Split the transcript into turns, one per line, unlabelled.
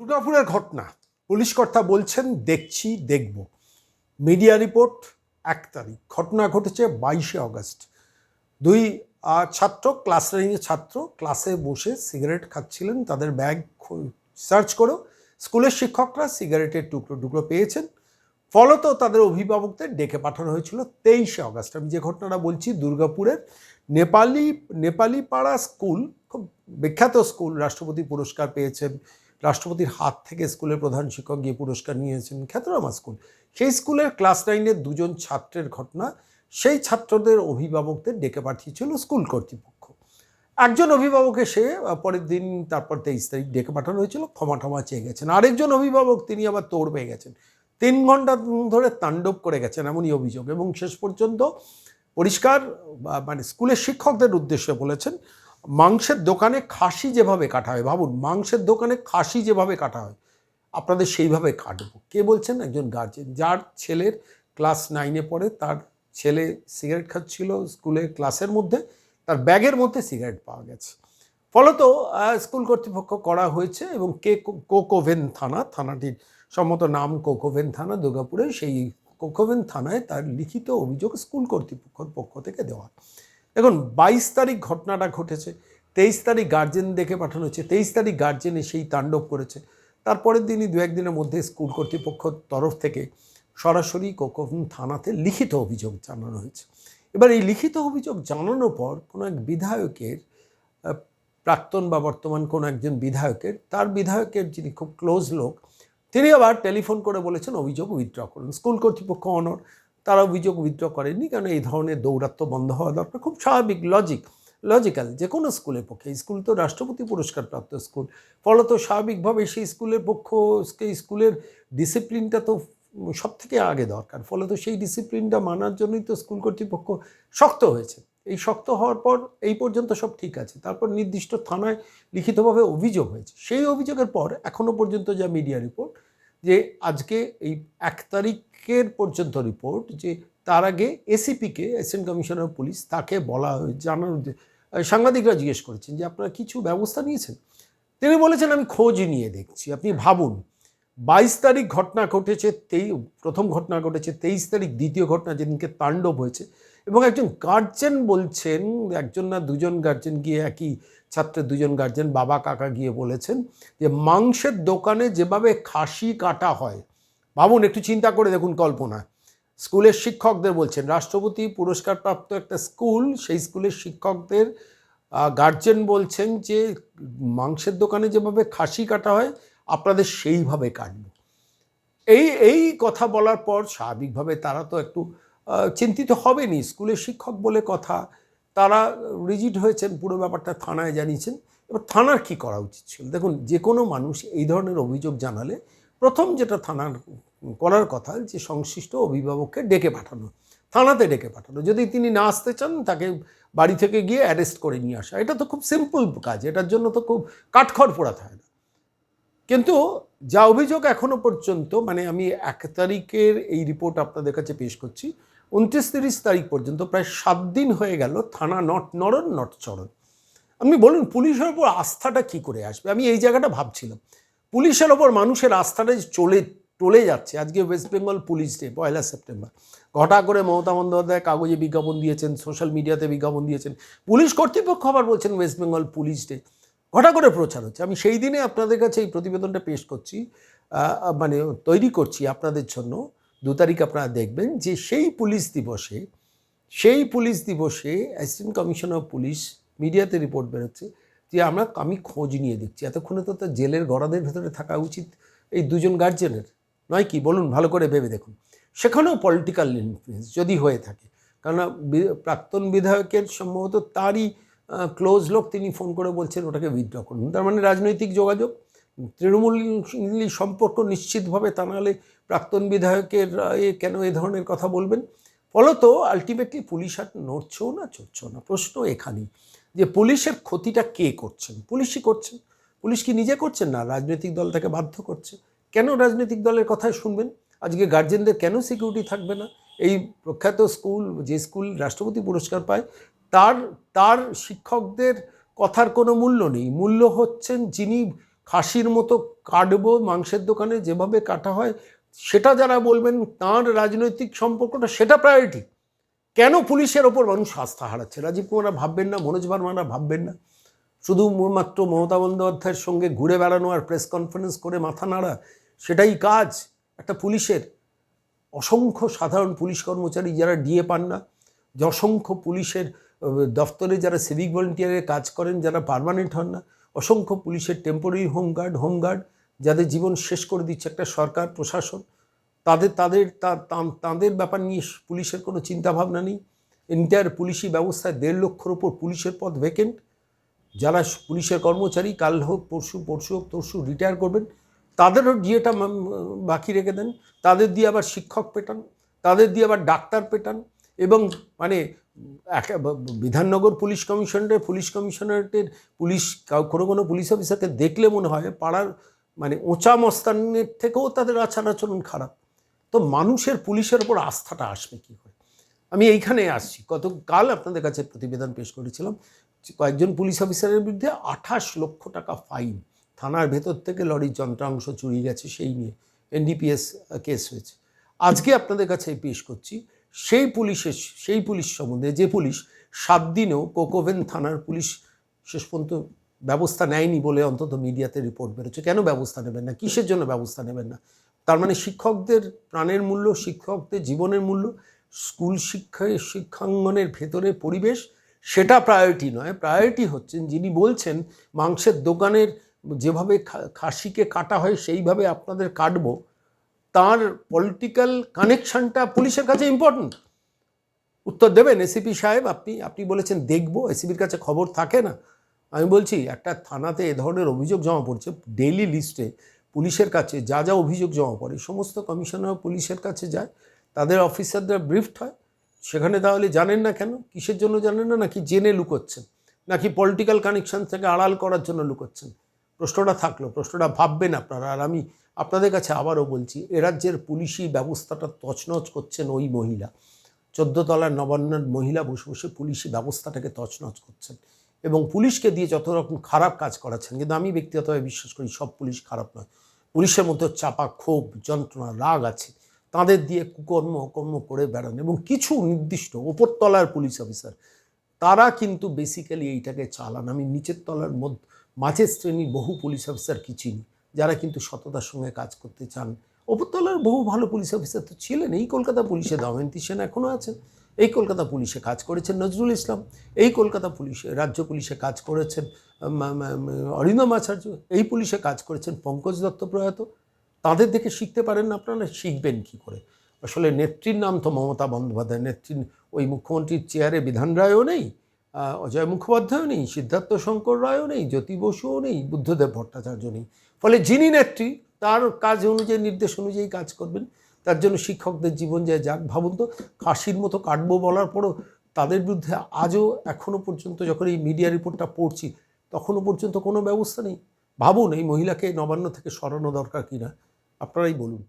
দুর্গাপুরের ঘটনা। পুলিশ কর্তা বলছেন, দেখছি, দেখব। মিডিয়া রিপোর্ট, এক তারিখ। ঘটনা ঘটেছে বাইশে আগস্ট। দুই ছাত্র, ক্লাস নাইনের ছাত্র, ক্লাসে বসে সিগারেট খাচ্ছিলেন। তাদের ব্যাগ সার্চ করো, স্কুলের শিক্ষকরা সিগারেটের টুকরো টুকরো পেয়েছেন। ফলত তাদের অভিভাবকদের ডেকে পাঠানো হয়েছিল তেইশে আগস্ট। আমি যে ঘটনাটা বলছি, দুর্গাপুরের নেপালি নেপালি পাড়া স্কুল, খুব বিখ্যাত স্কুল, রাষ্ট্রপতি পুরস্কার পেয়েছেন। রাষ্ট্রপতির হাত থেকে স্কুলের প্রধান শিক্ষক গিয়ে পুরস্কার নিয়েছেন খ্যাতনামা স্কুল। সেই স্কুলের ক্লাস নাইনের দুজন ছাত্রের ঘটনা সেই ছাত্রদের অভিভাবকদের ডেকে পাঠিয়েছিল স্কুল কর্তৃপক্ষ। একজন অভিভাবক এসে পরের দিন তারপর তেইশ তারিখ ডেকে পাঠানো হয়েছিল, ক্ষমা টমা চেয়ে গেছেন। আরেকজন অভিভাবক তিনি আবার তোড় পেয়ে গেছেন। তিন ঘণ্টা ধরে তাণ্ডব করে গেছেন এমনই অভিযোগ এবং শেষ পর্যন্ত পরিষ্কার মানে স্কুলের শিক্ষকদের উদ্দেশ্যে বলেছেন মাংসের দোকানে খাসি যেভাবে কাটা হয়, ভাবুন, মাংসের দোকানে খাসি যেভাবে কাটা হয়, আপনাদের সেইভাবে কাটবো। কে বলছেন? একজন গার্জেন যার ছেলের ক্লাস নাইনে পড়ে, তার ছেলে সিগারেট খাচ্ছিল স্কুলে ক্লাসের মধ্যে, তার ব্যাগের মধ্যে সিগারেট পাওয়া গেছে। ফলত স্কুল কর্তৃপক্ষ করা হয়েছে এবং কে কোকোভেন থানা, থানাটির সম্মত নাম কোকোভেন থানা, দুর্গাপুরে, সেই কোকোভেন থানায় তার লিখিত অভিযোগ স্কুল কর্তৃপক্ষের পক্ষ থেকে দেওয়া দেখুন, বাইশ তারিখ ঘটনাটা ঘটেছে, তেইশ তারিখ গার্জেন দেখে পাঠানো হয়েছে, তেইশ তারিখ গার্জেন সেই তাণ্ডব করেছে। তারপরের দিনই দু একদিনের মধ্যে স্কুল কর্তৃপক্ষর তরফ থেকে সরাসরি কোকোভেন থানাতে লিখিত অভিযোগ জানানো হয়েছে। এবার এই লিখিত অভিযোগ জানানোর পর কোনো এক বিধায়কের প্রাক্তন বা বর্তমান কোনো একজন বিধায়কের, তার বিধায়কের যিনি খুব ক্লোজ লোক, তিনি আবার টেলিফোন করে বলেছেন, অভিযোগ উইথড্র করুন। স্কুল কর্তৃপক্ষ অনর তারা অভিযোগ উইথড্র করেননি কারণ এই ধরনের দৌরাত্ম্য বন্ধ হওয়া দরকার? খুব স্বাভাবিক লজিক লজিক্যাল যে কোনো স্কুলের পক্ষে। স্কুল তো রাষ্ট্রপতি পুরস্কারপ্রাপ্ত স্কুল। ফলত স্বাভাবিকভাবে সেই স্কুলের পক্ষ, সেই স্কুলের ডিসিপ্লিনটা তো সব থেকে আগে দরকার। ফলত সেই ডিসিপ্লিনটা মানার জন্যই তো স্কুল কর্তৃপক্ষ শক্ত হয়েছে। এই শক্ত হওয়ার পর এই পর্যন্ত সব ঠিক আছে। তারপর নির্দিষ্ট থানায় লিখিতভাবে অভিযোগ হয়েছে। সেই অভিযোগের পর এখনও পর্যন্ত যা মিডিয়া রিপোর্ট যে আজকে এই এক তারিখের পর্যন্ত রিপোর্ট যে তার আগে এসিপিকে অ্যাসিস্ট্যান্ট কমিশনার অফ পুলিশ তাকে বলা জানানো সাংবাদিকরা জিজ্ঞেস করেছেন যে আপনারা কিছু ব্যবস্থা নিয়েছেন? তিনি বলেছেন, আমি খোঁজ নিয়ে দেখছি। আপনি ভাবুন, বাইশ তারিখ ঘটনা ঘটেছে, তেই, প্রথম ঘটনা ঘটেছে, তেইশ তারিখ দ্বিতীয় ঘটনা, যেদিনকে তাণ্ডব হয়েছে এবং একজন গার্জেন বলছেন, একজন না দুজন গার্জেন গিয়ে একই ছাত্রের দুজন গার্জেন বাবা কাকা গিয়ে বলেছেন যে মাংসের দোকানে যেভাবে খাসি কাটা হয়, ভাবুন একটু চিন্তা করে দেখুন কল্পনা। স্কুলের শিক্ষকদের বলছেন, রাষ্ট্রপতি পুরস্কারপ্রাপ্ত একটা স্কুল, সেই স্কুলের শিক্ষকদের গার্জেন বলছেন যে মাংসের দোকানে যেভাবে খাসি কাটা হয়, আপনাদের সেইভাবে কাটবে। এই এই কথা বলার পর স্বাভাবিকভাবে তারা তো একটু চিন্তিত হবেনি। স্কুলের শিক্ষক বলে কথা, তারা রিজিট হয়েছেন, পুরো ব্যাপারটা থানায় জানিয়েছেন। এবার থানার কি করা উচিত ছিল? দেখুন, যে কোনো মানুষ এই ধরনের অভিযোগ জানালে প্রথম যেটা থানার করার কথা যে সংশ্লিষ্ট অভিভাবককে ডেকে পাঠানো, থানাতে ডেকে পাঠানো। যদি তিনি না আসতে চান, তাকে বাড়ি থেকে গিয়ে অ্যারেস্ট করে নিয়ে আসা। এটা তো খুব সিম্পল কাজ, এটার জন্য তো খুব কাঠখড় পোড়াতে হয় না। কিন্তু যা অভিযোগ এখনও পর্যন্ত মানে আমি এক তারিখের এই রিপোর্ট আপনাদের কাছে পেশ করছি উনত্রিশ তিরিশ তারিখ পর্যন্ত প্রায় সাত দিন হয়ে গেল থানা নট, নরন নট চরণ। আপনি বলুন, পুলিশের ওপর আস্থাটা কি করে আসবে? আমি এই জায়গাটা ভাবছিলাম। পুলিশের ওপর মানুষের আস্থাটা চলে টলে যাচ্ছে, আজকে ওয়েস্ট বেঙ্গল পুলিশ ডে পয়লা সেপ্টেম্বর। ঘটা করে মমতা বন্দ্যোপাধ্যায় কাগজে বিজ্ঞাপন দিয়েছেন সোশ্যাল মিডিয়াতে বিজ্ঞাপন দিয়েছেন। পুলিশ কর্তৃপক্ষ আবার বলছেন ওয়েস্ট বেঙ্গল পুলিশ ডে ঘটা করে প্রচার হচ্ছে। আমি সেই দিনে আপনাদের কাছে এই প্রতিবেদনটা পেশ করছি মানে তৈরি করছি আপনাদের জন্য। দু তারিখ আপনারা দেখবেন যে সেই পুলিশ দিবসে, সেই পুলিশ দিবসে অ্যাসিস্ট্যান্ট কমিশনার অফ পুলিশ মিডিয়াতে রিপোর্ট বেরোচ্ছে যে আমরা, আমি খোঁজ নিয়ে দেখছি। এতক্ষণে তো তার জেলের গড়াদের ভেতরে থাকা উচিত, এই দুজন গার্জেনের নয় কি? বলুন, ভালো করে ভেবে দেখুন। সেখানেও পলিটিক্যাল ইনফ্লুয়েন্স যদি হয়ে থাকে, কেননা প্রাক্তন বিধায়কের সম্ভবত তারই ক্লোজ লোক তিনি ফোন করে বলছেন, ওটাকে উইথড্র করুন। তার মানে রাজনৈতিক যোগাযোগ, তৃণমূল সম্পর্ক নিশ্চিতভাবে তা নাহলে প্রাক্তন বিধায়কের, এ কেন এ ধরনের কথা বলবেন? ফলত আলটিমেটলি পুলিশ আর নড়ছেও না, চড়ছেও না। প্রশ্ন এখানেই যে পুলিশের ক্ষতিটা কে করছেন? পুলিশই করছেন। পুলিশ কি নিজে করছেন না? রাজনৈতিক দল তাকে বাধ্য করছে। কেন রাজনৈতিক দলের কথায় শুনবেন? আজকে গার্জেনদের কেন সিকিউরিটি থাকবে না? এই প্রখ্যাত স্কুল, যে স্কুল রাষ্ট্রপতি পুরস্কার পায়, তার তার শিক্ষকদের কথার কোনো মূল্য নেই। মূল্য হচ্ছেন যিনি খাসির মতো কাটবো মাংসের দোকানে যেভাবে কাটা হয় সেটা যারা বলবেন, তার রাজনৈতিক সম্পর্কটা সেটা প্রায়োরিটি কেন পুলিশের ওপর মানুষ আস্থা হারাচ্ছে? রাজীব কুমাররা ভাববেন না, মনোজ ভার্মারা ভাববেন না। শুধু মাত্র মমতা বন্দ্যোপাধ্যায়ের সঙ্গে ঘুরে বেড়ানো আর প্রেস কনফারেন্স করে মাথা নাড়া, সেটাই কাজ। একটা পুলিশের অসংখ্য সাধারণ পুলিশ কর্মচারী যারা ডিএ পান না, যে অসংখ্য পুলিশের দফতরে যারা সিভিক ভলেন্টিয়ারে কাজ করেন, যারা পার্মানেন্ট হন না, অসংখ্য পুলিশের টেম্পোরারি হোমগার্ড হোমগার্ড যাদের জীবন শেষ করে দিচ্ছে একটা সরকার, প্রশাসন, তাদের তাদের তাদের ব্যাপার নিয়ে পুলিশের কোনো চিন্তাভাবনা নেই। এন্টায়ার পুলিশি ব্যবস্থায় দেড় লক্ষর ওপর পুলিশের পদ ভ্যাকেন্ট যারা পুলিশের কর্মচারী, কাল হোক, পরশু পরশু হোক, তরশু রিটায়ার করবেন, তাদেরও ডিএটা বাকি রেখে দেন। তাদের দিয়ে আবার শিক্ষক পেটান, তাদের দিয়ে আবার ডাক্তার পেটান এবং মানে একে- বিধাননগর পুলিশ কমিশনারের, পুলিশ কমিশনারেটের পুলিশ কোনো কোনো পুলিশ অফিসারকে দেখলে মনে হয় পাড়ার মানে ওঁচা মস্তানের থেকেও তাদের আচার আচরণ খারাপ। তো মানুষের, পুলিশের ওপর আস্থাটা আসবে কী করে? আমি এইখানে আসছি। গতকাল আপনাদের কাছে প্রতিবেদন পেশ করেছিলাম কয়েকজন পুলিশ অফিসারের বিরুদ্ধে আঠাশ লক্ষ টাকা ফাইন, থানার ভেতর থেকে লরির যন্ত্রাংশ চুরি গেছে, সেই নিয়ে এনডিপিএস কেস হয়েছে। আজকে আপনাদের কাছে পেশ করছি, সেই পুলিশের, সেই পুলিশ সম্বন্ধে যে পুলিশ সাত দিনেও কোকোভেন থানার পুলিশ শেষ পর্যন্ত ব্যবস্থা নেয়নি বলে অন্তত মিডিয়াতে রিপোর্ট বেরোচ্ছে। কেন ব্যবস্থা নেবেন না? কিসের জন্য ব্যবস্থা নেবেন না? তার মানে শিক্ষকদের প্রাণের মূল্য, শিক্ষকদের জীবনের মূল্য, স্কুল শিক্ষায় শিক্ষাঙ্গনের ভেতরে পরিবেশ, সেটা প্রায়োরিটি নয়। প্রায়োরিটি হচ্ছেন যিনি বলছেন, মাংসের দোকানের যেভাবে খাসিকে কাটা হয়, সেইভাবে আপনাদের কাটবো। তার পলিটিক্যাল কানেকশনটা পুলিশের কাছে ইম্পর্ট্যান্ট উত্তর দেবেন এসিপি সাহেব, আপনি আপনি বলেছেন দেখব, এসিপির কাছে খবর থাকে না। আমি বলছি, একটা থানাতে এ ধরনের অভিযোগ জমা পড়ছে ডেইলি লিস্টে পুলিশের কাছে যা যা অভিযোগ জমা পড়ে সমস্ত কমিশনার পুলিশের কাছে যায়, তাদের অফিসারদের ব্রিফড হয়, সেখানে তাহলে জানেন না কেন? কিসের জন্য জানেন না? নাকি জেনে লুকোচ্ছেন? নাকি পলিটিক্যাল কানেকশন থেকে আড়াল করার জন্য লুকোচ্ছেন? প্রশ্নটা থাকল, প্রশ্নটা ভাববেন আপনারা, আর আমি আপনাদের কাছে আবারও বলছি, এ রাজ্যের পুলিশি ব্যবস্থাটা তছনছ করছেন ওই মহিলা। চোদ্দ তলার নবান্নের মহিলা বসে বসে পুলিশি ব্যবস্থাটাকে তছনছ করছেন। এবং পুলিশকে দিয়ে যত রকম খারাপ কাজ করাচ্ছেন, কিন্তু আমি ব্যক্তিগতভাবে বিশ্বাস করি সব পুলিশ খারাপ নয়। পুলিশের মধ্যে চাপা ক্ষোভ, যন্ত্রণা, রাগ আছে। তাদের দিয়ে কুকর্ম, অকর্ম করে বেড়ান এবং কিছু নির্দিষ্ট ওপরতলার পুলিশ অফিসার, তারা কিন্তু বেসিক্যালি এইটাকে চালান। আমি নিচের তলার মধ্য, মাঝের শ্রেণির বহু পুলিশ অফিসার কি চিনি, যারা কিন্তু সততার সঙ্গে কাজ করতে চান। ওপরতলার বহু ভালো পুলিশ অফিসার তো ছিলেন। এই কলকাতা পুলিশে দময়ন্তী সেন এখনও আছেন। এই কলকাতা পুলিশে কাজ করেছেন নজরুল ইসলাম। এই কলকাতা পুলিশে, রাজ্য পুলিশে কাজ করেছেন অরিন্দম আচার্য। এই পুলিশে কাজ করেছেন পঙ্কজ দত্ত প্রয়াত। তাদের দেখে শিখতে পারেন না আপনারা, শিখবেন কি করে? আসলে নেত্রীর নাম তো মমতা বন্দ্যোপাধ্যায় নেত্রী, ওই মুখ্যমন্ত্রীর চেয়ারে বিধান রায়ও নেই অজয় মুখোপাধ্যায়ও নেই, সিদ্ধার্থ শঙ্কর রায়ও নেই, জ্যোতি বসুও নেই, বুদ্ধদেব ভট্টাচার্য নেই। ফলে যিনি নেত্রী তার কাজ অনুযায়ী, নির্দেশ অনুযায়ী কাজ করবেন। তার জন্য শিক্ষকদের জীবন যায় যাক। ভাবুন তো, কাশির মতো কাটবো বলার পরও তাদের বিরুদ্ধে আজও এখনও পর্যন্ত যখন এই মিডিয়া রিপোর্টটা পড়ছি, তখনও পর্যন্ত কোনো ব্যবস্থা নেই। ভাবুন, এই মহিলাকে নবান্ন থেকে সরানো দরকার কিনা? আপনারাই বলুন।